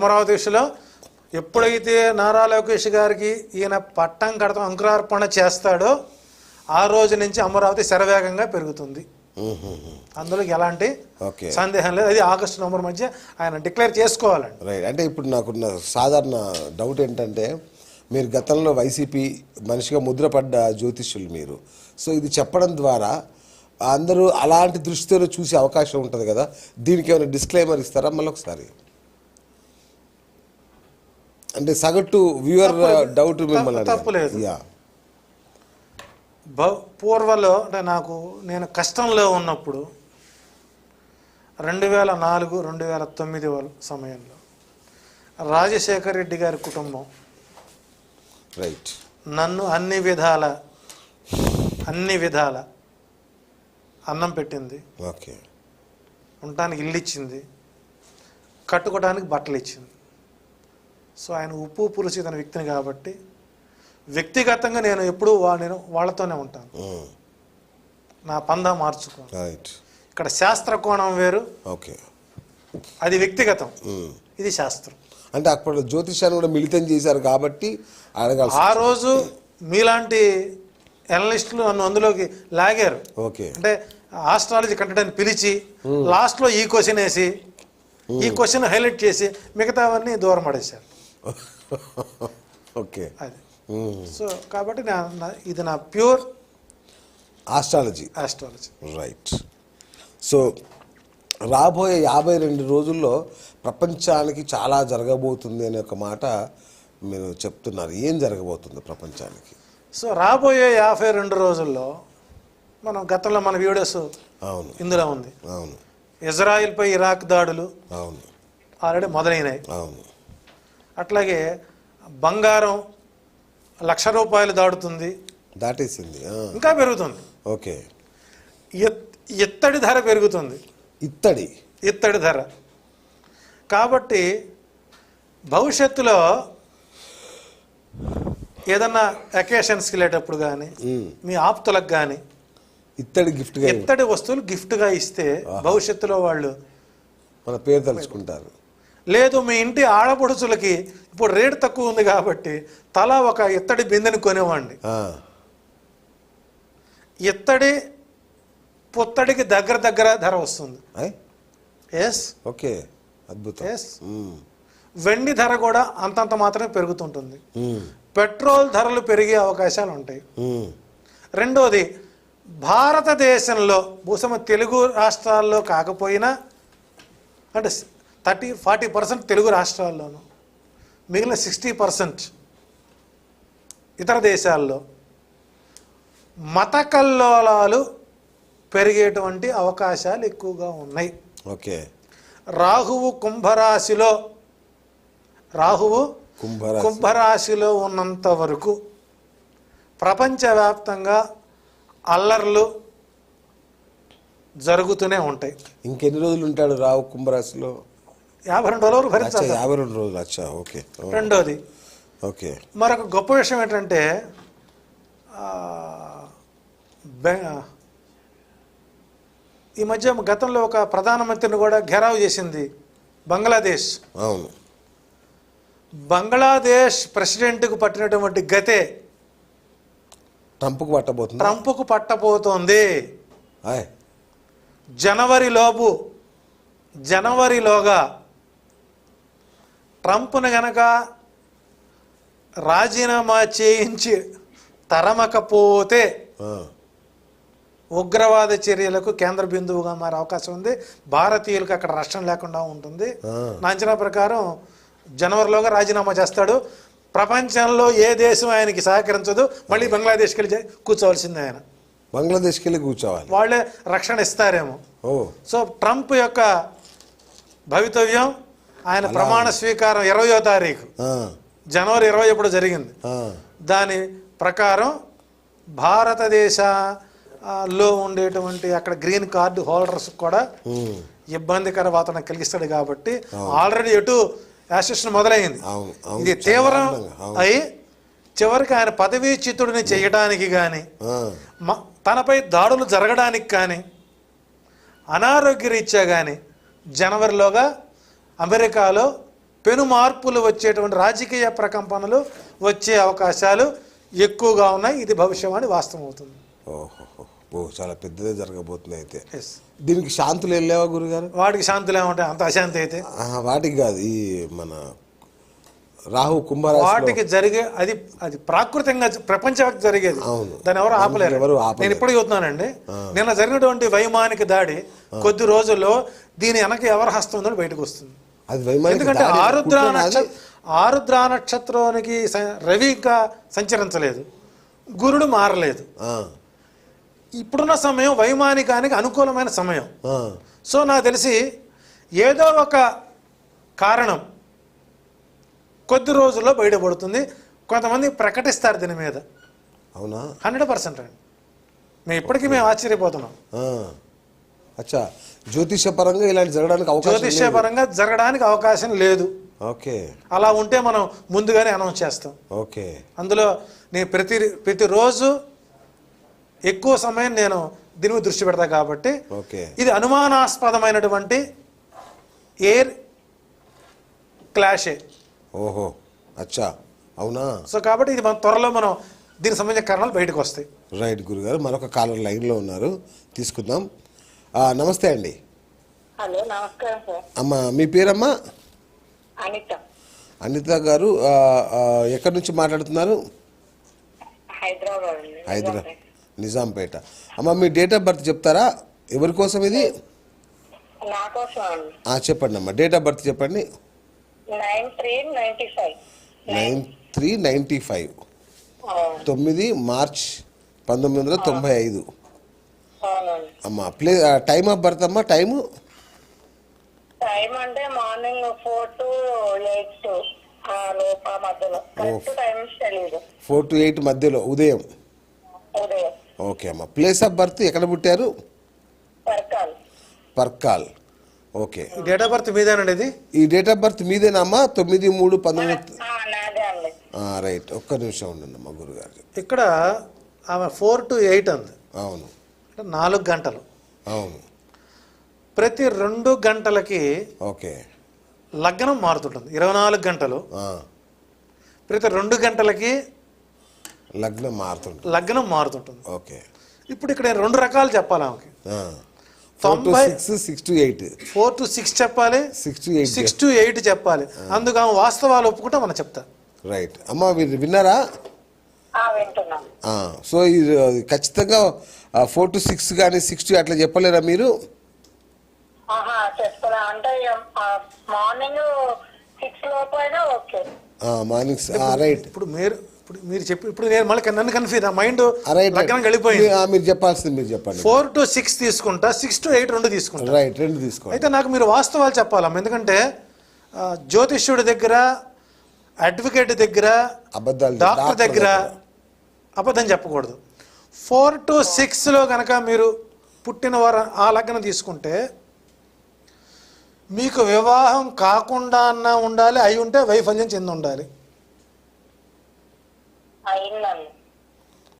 అమరావతి విషయంలో ఎప్పుడైతే నారా లోకేష్ గారికి ఈయన పట్టం కడతాం అంకురార్పణ చేస్తాడో ఆ రోజు నుంచి అమరావతి శరవేగంగా పెరుగుతుంది. అందులో ఎలాంటి ఓకే. సందేహం లేదు. అది ఆగస్టు నవంబర్ మధ్య ఆయన డిక్లేర్ చేసుకోవాలండి. రైట్. అంటే ఇప్పుడు నాకున్న సాధారణ డౌట్ ఏంటంటే మీరు గతంలో వైసీపీ మనిషిగా ముద్రపడ్డ జ్యోతిష్యులు మీరు. సో ఇది చెప్పడం ద్వారా అందరూ అలాంటి దృష్టితో చూసే అవకాశం ఉంటుంది కదా. దీనికి ఏమైనా డిస్క్లైమర్ ఇస్తారా? మళ్ళీ ఒకసారి అంటే సగటు వ్యూవర్ డౌట్ మిమ్మల్ని తప్పులేదు. పూర్వలో అంటే నాకు నేను కష్టంలో ఉన్నప్పుడు రెండు వేల నాలుగు రెండు వేల తొమ్మిది సమయంలో రాజశేఖర్ రెడ్డి గారి కుటుంబం రైట్ నన్ను అన్ని విధాల అన్ని విధాల అన్నం పెట్టింది. ఓకే ఉండటానికి ఇల్లు ఇచ్చింది. కట్టుకోవడానికి బట్టలు ఇచ్చింది. సో ఆయన ఉప్పు పులుసు తన వ్యక్తిని కాబట్టి వ్యక్తిగతంగా నేను ఎప్పుడూ వా నేను వాళ్ళతోనే ఉంటాను. నా పందా మార్చుకో ఇక్కడ శాస్త్ర కోణం వేరు. ఓకే అది వ్యక్తిగతం. ఇది శాస్త్రం. అంటే అప్పుడు జ్యోతిష్యాన్ని కూడా మిళితం చేశారు కాబట్టి ఆ రోజు మీలాంటి ఎనలిస్టులు నన్ను అందులోకి లాగారు. ఓకే అంటే ఆస్ట్రాలజీ కంటెంట్ పిలిచి లాస్ట్లో ఈ క్వశ్చన్ వేసి ఈ క్వశ్చన్ హైలైట్ చేసి మిగతావన్నీ దూరం పడేశారు. ఓకే. అది. సో కాబట్టి నా ఇది నా pure astrology. Astrology. Right. So రాబోయే యాభై రెండు రోజుల్లో ప్రపంచానికి చాలా జరగబోతుంది అనే ఒక మాట మీరు చెప్తున్నారు. ఏం జరగబోతుంది ప్రపంచానికి? సో రాబోయే యాభై రెండు రోజుల్లో మనం గతంలో మన వీడియోస్ అవును. ఇందులో ఉంది. అవును. ఇజ్రాయిల్పై ఇరాక్ దాడులు అవును. ఆల్రెడీ మొదలైనాయి. అవును. అట్లాగే బంగారం లక్ష రూపాయలు దాడుతుంది దాటేసింది ఇంకా పెరుగుతుంది. ఓకే. ఇత్తడి ధర పెరుగుతుంది. ఇత్తడి. ఇత్తడి ధర. కాబట్టి భవిష్యత్తులో ఏదన్నా అకేషన్స్కి వెళ్ళేటప్పుడు కానీ మీ ఆప్తులకు కానీ ఇత్తడి గిఫ్ట్గా ఇత్తడి వస్తువులు గిఫ్ట్గా ఇస్తే భవిష్యత్తులో వాళ్ళు మన పేరు తలుచుకుంటారు. లేదు మీ ఇంటి ఆడపడుచులకి ఇప్పుడు రేటు తక్కువ ఉంది కాబట్టి తలా ఒక ఇత్తడి బిందెని కొనివ్వండి ఆ, ఇత్తడి పుత్తడికి దగ్గర దగ్గర ధర వస్తుంది. ఎస్ ఓకే అద్భుతం. ఎస్. వెండి ధర కూడా అంతంత మాత్రమే పెరుగుతుంటుంది. పెట్రోల్ ధరలు పెరిగే అవకాశాలు ఉంటాయి. రెండోది భారతదేశంలో భూసమ తెలుగు రాష్ట్రాల్లో కాకపోయినా అంటే థర్టీ ఫార్టీ పర్సెంట్ తెలుగు రాష్ట్రాల్లోనూ మిగిలిన సిక్స్టీ పర్సెంట్ ఇతర దేశాల్లో మత కల్లోలాలు పెరిగేటువంటి అవకాశాలు ఎక్కువగా ఉన్నాయి. ఓకే. రాహువు కుంభరాశిలో రాహువు కుంభరాశి. కుంభరాశిలో ఉన్నంత వరకు ప్రపంచవ్యాప్తంగా అల్లర్లు జరుగుతూనే ఉంటాయి. ఇంకెన్ని రోజులు ఉంటాడు రావు కుంభరాశిలో? యాభై రెండు రోజులు భరించాలి యాభై రెండు రోజులు అచ్చా ఓకే. రెండోది. ఓకే. మరొక గొప్ప విషయం ఏంటంటే ఈ మధ్య గతంలో ఒక ప్రధానమంత్రిని కూడా ఘెరావు చేసింది బంగ్లాదేశ్. అవును. బంగ్లాదేశ్ ప్రెసిడెంట్కు పట్టినటువంటి గతే ట్రంప్కు పట్టబోతుంది? ట్రంప్కు పట్టబోతోంది. జనవరిలోపు జనవరిలోగా ట్రంప్ను గనక రాజీనామా చేయించి తరమకపోతే ఉగ్రవాద చర్యలకు కేంద్ర బిందువుగా మారే అవకాశం ఉంది. భారతీయులకు అక్కడ రక్షణ లేకుండా ఉంటుంది. నా అంచనా ప్రకారం జనవరిలోగా రాజీనామా చేస్తాడు. ప్రపంచంలో ఏ దేశం ఆయనకి సహకరించదు. మళ్ళీ బంగ్లాదేశ్కి వెళ్ళి కూర్చోవలసిందే ఆయన. బంగ్లాదేశ్కి వెళ్ళి కూర్చోవాలి. వాళ్ళే రక్షణ ఇస్తారేమో. సో ట్రంప్ యొక్క భవితవ్యం ఆయన ప్రమాణ స్వీకారం ఇరవయో తారీఖు. జనవరి ఇరవై ఎప్పుడు జరిగింది? దాని ప్రకారం భారతదేశ లో ఉండేటువంటి అక్కడ గ్రీన్ కార్డు హోల్డర్స్ కూడా ఇబ్బందికర వాతావరణం కలిగిస్తాడు కాబట్టి ఆల్రెడీ ఎటు యాసెషన్ మొదలైంది. ఇది తీవ్రం. అయి చివరికి ఆయన పదవీచ్యుతుడిని చేయడానికి కానీ తనపై దాడులు జరగడానికి కానీ అనారోగ్య రీత్యా కానీ జనవరిలోగా అమెరికాలో పెను మార్పులు వచ్చేటువంటి రాజకీయ ప్రకంపనలు వచ్చే అవకాశాలు ఎక్కువగా ఉన్నాయి. ఇది భవిష్యవాణి వాస్తవం అవుతుంది. ఓహో ఓ చాలా పెద్దదే జరగబోతుంది అయితే. దీనికి శాంతులు వెళ్ళావా గురుగారు? వాడికి శాంతులు ఏమంటాయి అంత అశాంతి అయితే. వాటికి కాదు ఈ మన రాహు కుంభరాశిలో. వాటికి జరిగే అది అది ప్రాకృతంగా ప్రపంచవ్యాప్తి జరిగేది. దాన్ని ఎవరు ఆపలేరు. ఎవరు ఆపలేరు. నేను ఇప్పుడు చెబుతున్నానండి. నిన్న జరిగినటువంటి వైమానిక దాడి కొద్ది రోజుల్లో దీని వెనక ఎవరు హస్తం ఉందో బయటకు వస్తుంది. అది ఎందుకంటే ఆరుద్ర ఆరుద్ర నక్షత్రానికి రవి ఇంకా సంచరించలేదు. గురుడు మారలేదు. ఇప్పుడున్న సమయం వైమానికానికి అనుకూలమైన సమయం. సో నాకు తెలిసి ఏదో ఒక కారణం కొద్ది రోజుల్లో బయటపడుతుంది. కొంతమంది ప్రకటిస్తారు దీని మీద. అవునా? హండ్రెడ్ పర్సెంట్ అండి. మేము ఇప్పటికీ మేము ఆశ్చర్యపోతున్నాం. అచ్చా జ్యోతిష పరంగా ఇలాంటి జరగడానికి అవకాశం లేదు. జ్యోతిష్యపరంగా జరగడానికి అవకాశం లేదు. ఓకే. అలా ఉంటే మనం ముందుగానే అనౌన్స్ చేస్తాం. ఓకే. అందులో నేను ప్రతి ప్రతిరోజు ఎక్కువ సమయం నేను దీని మీద దృష్టి పెడతా కాబట్టి ఓకే. ఇది అనుమానాస్పదమైనటువంటి ఎయిర్ క్లాషే. ఓహో. అచ్చా. అవునా? సో కాబట్టి ఇది మన త్వరలో మనం దీనికి సంబంధించిన కారణాలు బయటకు వస్తాయి. రైట్ గురుగారు మరొక కాలర్ లైన్లో ఉన్నారు. తీసుకుందాం. నమస్తే అండి. హలో నమస్కారం సార్. అమ్మ మీ పేరమ్మా? అనిత. అనిత గారు ఎక్కడి నుంచి మాట్లాడుతున్నారు? హైదరాబాద్ హైదరాబాద్ నిజాంపేట. అమ్మ మీ డేట్ ఆఫ్ బర్త్ చెప్తారా? ఎవరి కోసం ఇది? చెప్పండి అమ్మా డేట్ ఆఫ్ బర్త్ చెప్పండి. Nine three ninety five. తొమ్మిది మార్చ్ పంతొమ్మిది వందల తొంభై ఐదు. అమ్మ ప్లే టైమ్ ఆఫ్ బర్త్ అమ్మా టైము? టైం అంటే morning four to eight four to eight మధ్యలో ఉదయం? ఉదయం. ఓకే అమ్మ. ప్లేస్ ఆఫ్ బర్త్ ఎక్కడ పుట్టారు? పరకాల్. పర్కాల్. ఓకే. ఈ డేట్ ఆఫ్ బర్త్ మీదేనండి ఇది? ఈ డేట్ ఆఫ్ బర్త్ మీదేనా అమ్మా? తొమ్మిది మూడు పంతొమ్మిది రైట్. ఒక్క నిమిషం ఉండండి అమ్మా గురుగారు ఇక్కడ ఆమె ఫోర్ టు ఎయిట్ అంది. అవును. నాలుగు గంటలు. అవును. ప్రతి రెండు గంటలకి ఓకే. లగ్నం మారుతుంటుంది. ఇరవై నాలుగు గంటలు. ప్రతి రెండు గంటలకి లగ్నం మారుతుంది లగ్నం మారుతుంటుంది. ఓకే. ఇప్పుడు ఇక్కడ రెండు రకాలు చెప్పాలి ఆమెకి. ఫోర్ టు తొంభై- six to eight. Four to six చెప్పాలి. Six to eight. Six to eight చెప్పాలి. అందుకు ఆమె వాస్తవాలు ఒప్పుకుంటే మనం చెప్తా. రైట్. అమ్మా మీరు విన్నారా? సో ఇది ఖచ్చితంగా ఫోర్ టు సిక్స్ కానీ సిక్స్ టు అట్లా చెప్పలేరా మీరు? అంటే మార్నింగ్ సిక్స్ లోపు అయినా ఓకే. మార్నింగ్ రైట్ ఇప్పుడు మీరు ఇప్పుడు మీరు చెప్పి ఇప్పుడు నేను మళ్ళీ నన్ను కన్ఫ్యూజ్ ఆ మైండ్ రైట్ లగ్నం వెళ్ళిపోయింది మీరు చెప్పాల్సింది మీరు చెప్పండి. ఫోర్ టు సిక్స్ తీసుకుంటా సిక్స్ టు ఎయిట్ రెండు తీసుకుంటా. రైట్ రెండు తీసుకోండి. అయితే నాకు మీరు వాస్తవాలు చెప్పాలమ్మ ఎందుకంటే జ్యోతిష్యుడి దగ్గర అడ్వకేట్ దగ్గర అబద్ధాలు డాక్టర్ దగ్గర. అబద్ధం చెప్పకూడదు. ఫోర్ టు సిక్స్లో కనుక మీరు పుట్టిన వారు ఆ లగ్నం తీసుకుంటే మీకు వివాహం కాకుండా అన్నా ఉండాలి అయి ఉంటే వైఫల్యం చెంది ఉండాలి.